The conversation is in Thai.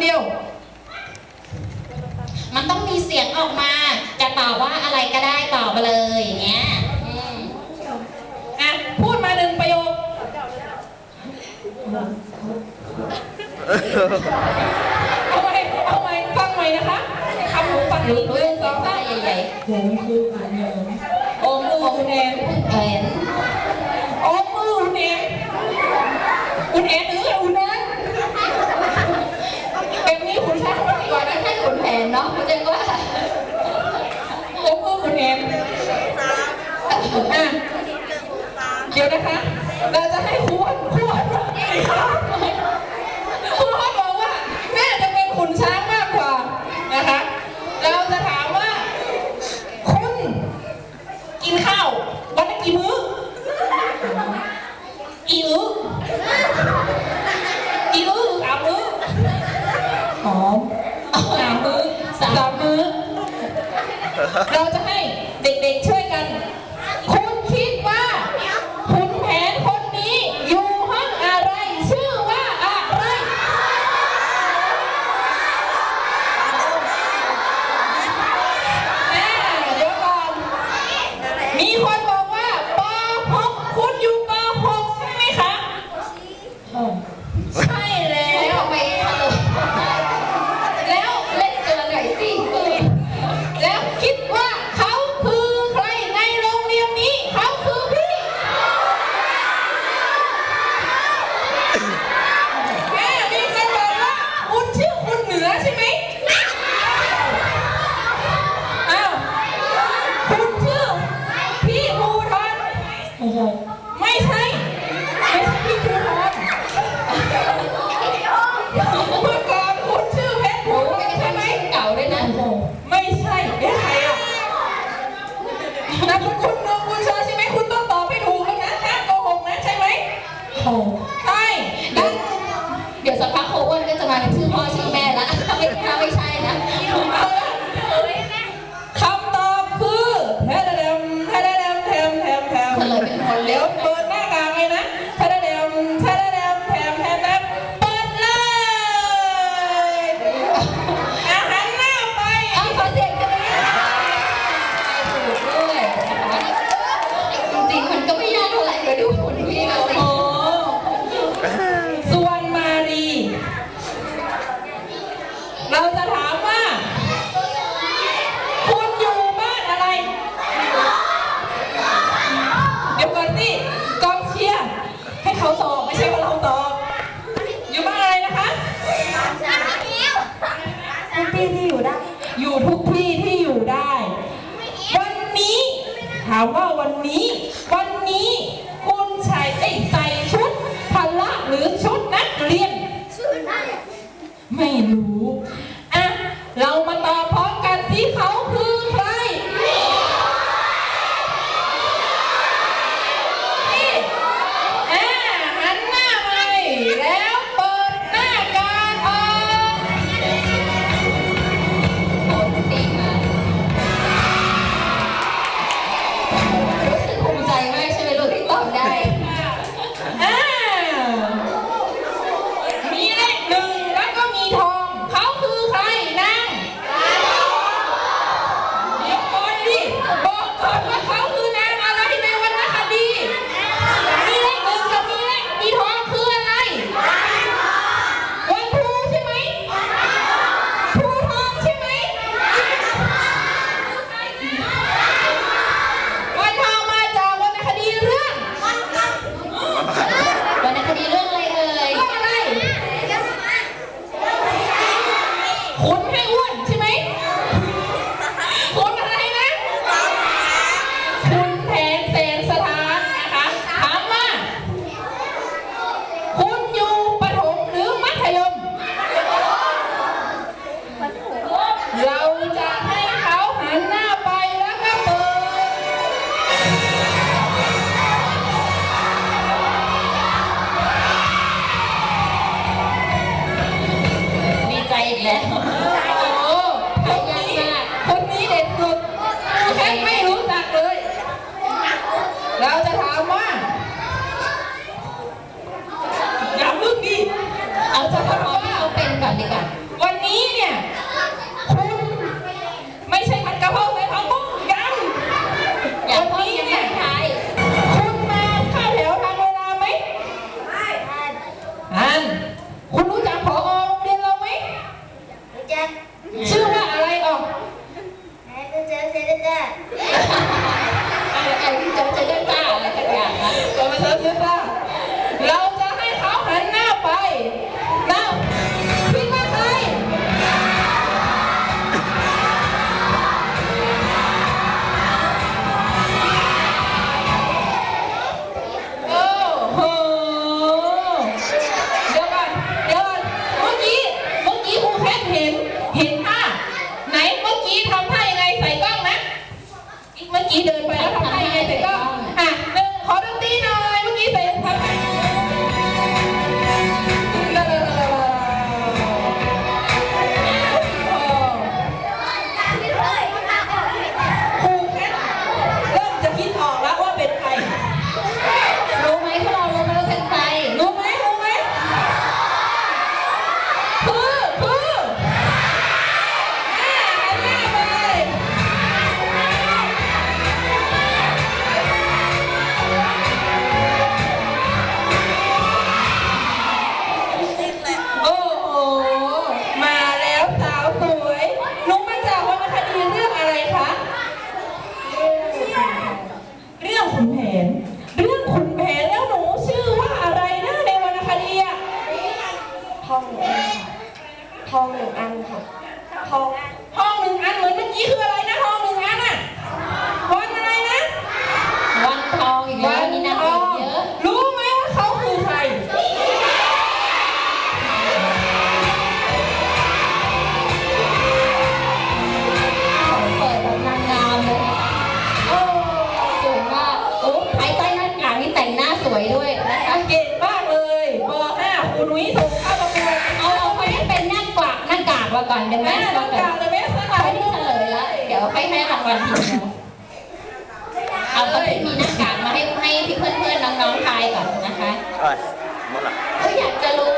เดียว มันต้องมีเสียงออกมาจะตอบว่าอะไรก็ได้ตอบมาเลยอย่างเงี้ยอะพูดมาหนึ่งประโยค เอาไหมเอาไหมฟังไหมนะคะคำหูฟังหูงสองสาใหญ่ๆผมคือผมเอมคืมห็น คะเราจะให้ครูอ้วครูอ้วไงคะครูอ้วบอกว่าแม่จะเป็นขุนช้างมากกว่านะคะ เราจะถามว่า คุณกินข้าววันละกี่มื้ออิ่วอกี่มื้อสามมื้อหอมสามมื้อสามมื้อเราจะให้เด็กๆช่วยกัน ถามว่าวันนี้วันนี้ กันด้วยกัน วันนี้เนี่ยคุณไม่ใช่ผัดกะเพราไปทำบุ้งกันวันนี้เนี่ยคุณมาข้าแถวทางเวลาไหมไม่นั่นคุณรู้จักพอ ถูกเข้าประกวดเอาเอาคนเป็นหน้ากากหน้ากากมาก่อนเดี๋ยวไแม่มาต้องกาอกานรจะไม่สักคไม่เฉลยแล้วเดี๋ยวให้แม่รางวัลทีนึงเอาคนที่มีหน้ากากมาให้ให้เพื่อนๆน้องๆทายก่อนนะคะ ใช่หมดละ ก็อยากจะรู้